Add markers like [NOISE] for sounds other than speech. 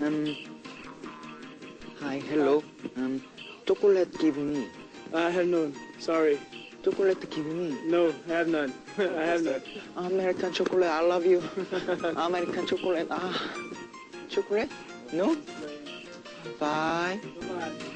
um, hi, hello. Um, chocolate give me. I have none. Sorry. Chocolate give me. No, I have none. [LAUGHS] I have none. American chocolate, I love you. [LAUGHS] American chocolate. Ah, chocolate? No. Bye. Bye.